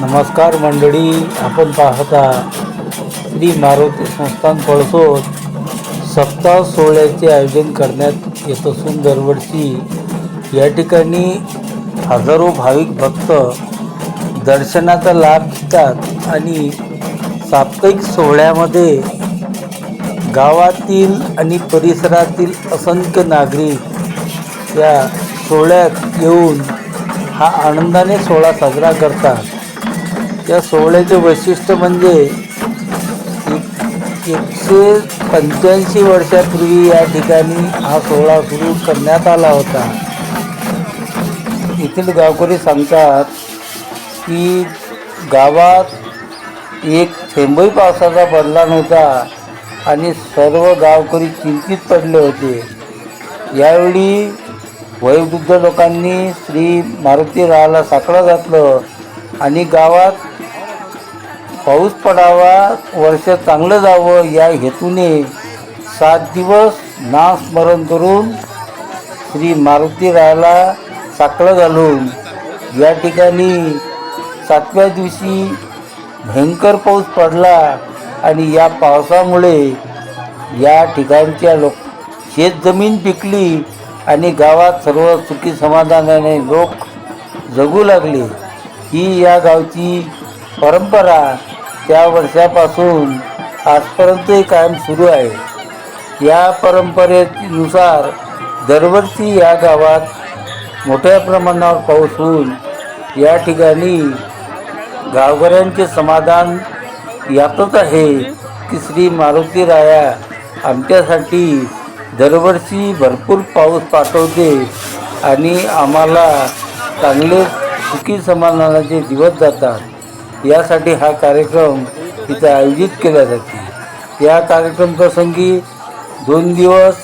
नमस्कार मंडळी आपण पाहता श्री मारुती संस्थान पळसोद सप्ताह सोहळ्याचे आयोजन करण्यात येत असून दरवर्षी या ठिकाणी हजारो भाविक भक्त दर्शनाचा लाभ घेतात आणि साप्ताहिक सोहळ्यामध्ये गावातील आणि परिसरातील असंख्य नागरिक या सोहळ्यात येऊन हा आनंदाने सोहळा साजरा करतात. या सोहळ्याचे वैशिष्ट्य म्हणजे एक एकशे पंच्याऐंशी वर्षापूर्वी या ठिकाणी हा सोहळा सुरू करण्यात आला होता. येथील गावकरी सांगतात की गावात एक थेंबही पावसाचा पडला नव्हता आणि सर्व गावकरी चिंतित पडले होते. यावेळी वयोवृद्ध लोकांनी श्री मारुती राहाला साकडं घातलं आणि गावात पाऊस पडावा वर्ष चांगलं जावं या हेतूने सात दिवस नामस्मरण करून श्री मारुती रायाला साकडं घालून या ठिकाणी सातव्या दिवशी भयंकर पाऊस पडला आणि या पावसामुळे या ठिकाणच्या लोक शेतजमीन पिकली आणि गावात सर्व सुखी समाधानाने लोक जगू लागले. ही या गावची परंपरा त्या वर्षापासून आजपर्यंतही कायम सुरू आहे. या परंपरेनुसार दरवर्षी या गावात मोठ्या प्रमाणावर पाऊस होऊन या ठिकाणी गावकऱ्यांचे समाधान यातच आहे की श्री मारुती राया आमच्यासाठी दरवर्षी भरपूर पाऊस पाठवते आणि आम्हाला चांगले सुखी समाधानाचे दिवस जातात. यासाठी हा कार्यक्रम इथे आयोजित केला जाते. या कार्यक्रम प्रसंगी दोन दिवस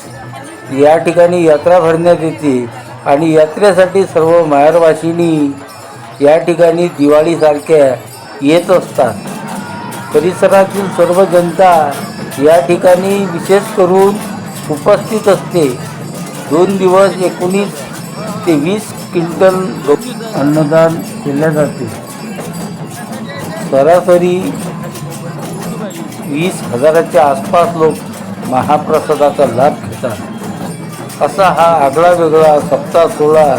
या ठिकाणी यात्रा भरण्यात येते आणि यात्रेसाठी सर्व माहेरवासिनी या ठिकाणी दिवाळीसारख्या येत असतात. परिसरातील सर्व जनता या ठिकाणी विशेष करून उपस्थित असते. दोन दिवस एकोणीस ते वीस क्विंटल अन्नदान केले जाते. सरासरी वीस हजाराच्या आसपास लोक महाप्रसादाचा लाभ घेतात. असा हा आगळा वेगळा सप्ताह सोहळा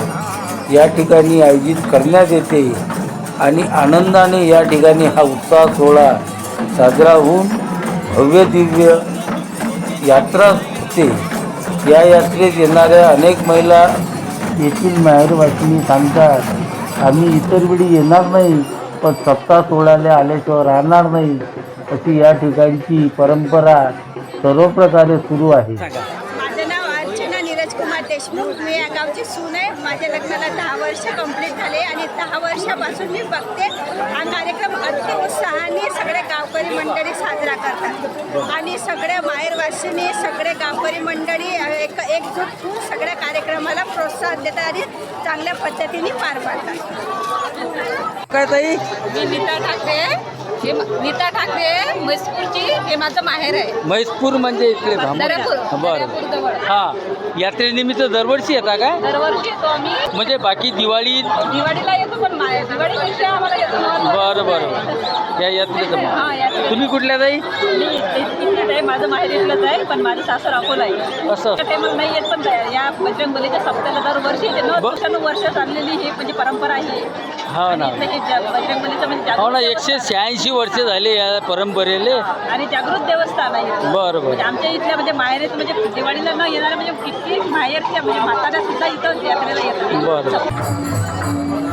या ठिकाणी आयोजित करण्यात येते आणि आनंदाने या ठिकाणी हा उत्साह सोहळा साजरा होऊन भव्य दिव्य यात्रा होते. या यात्रेत येणाऱ्या अनेक महिला येथील माहेरवासिनी सांगतात आम्ही इतर वेळी येणार नाही. पण सप्ताह सोहळ्याला आल्याशिवाय राहणार नाही अशी या ठिकाणची परंपरा सर्व प्रकारे सुरू आहे. माझं नाव अर्चना नीरज कुमार देशमुख. मी या गावची सून आहे. माझ्या लग्नाला दहा वर्ष कंप्लीट झाले आणि दहा वर्षापासून मी बघते. हा कार्यक्रम अति उत्साहाने सगळे गावकरी मंडळी साजरा करतात. आणि सगळ्या माहेरवासिनी सगळे गावकरी मंडळी एक एकजूट होऊन सगळ्या कार्यक्रमाला प्रोत्साहन देतात आणि चांगल्या पद्धतीने पार पाडतात. काय ताई? मी नीता ठाकरे. हे म- नीता ठाकरे म्हैसपूरची हे माझं माहेर आहे. म्हैसपूर म्हणजे इकडे. दर्यापूर. बरं. दर्यापूर जवळ. हा. यात्रेनिमित्त दरवर्षी येता काय दरवर्षी येतो आम्ही. म्हणजे बाकी दिवाळी दिवाळीला येतो पण दिवाळीपेक्षा आम्हाला येतो. बरं बरं. या यात्रेचं हा. तुम्ही कुठल्या ताई? मी इथलीच आहे माझं माहेर इथलंच आहे पण माझी सासर अकोला आहे. असं. त्या नाही येत पण या बजरंग बलीच्या सप्त्याला दरवर्षी येते. ब- वर्षानुवर्ष चाललेली ही म्हणजे परंपरा आहे. हा ना. इथलं हे बजरंग बलीचं म्हणजे हो ना जागृत एकशे शहाऐंशी वर्ष झाले या परंपरेले. आणि जागृत देवस्थान आहे. इथलं. बरं. म्हणजे बरं आमच्या इथल्या म्हणजे माहेर म्हणजे दिवाळीला न येणाऱ्या म्हणजे किती माहेरच्या म्हणजे म्हाताऱ्या सुद्धा इथं यात्रेला येतात. बरं.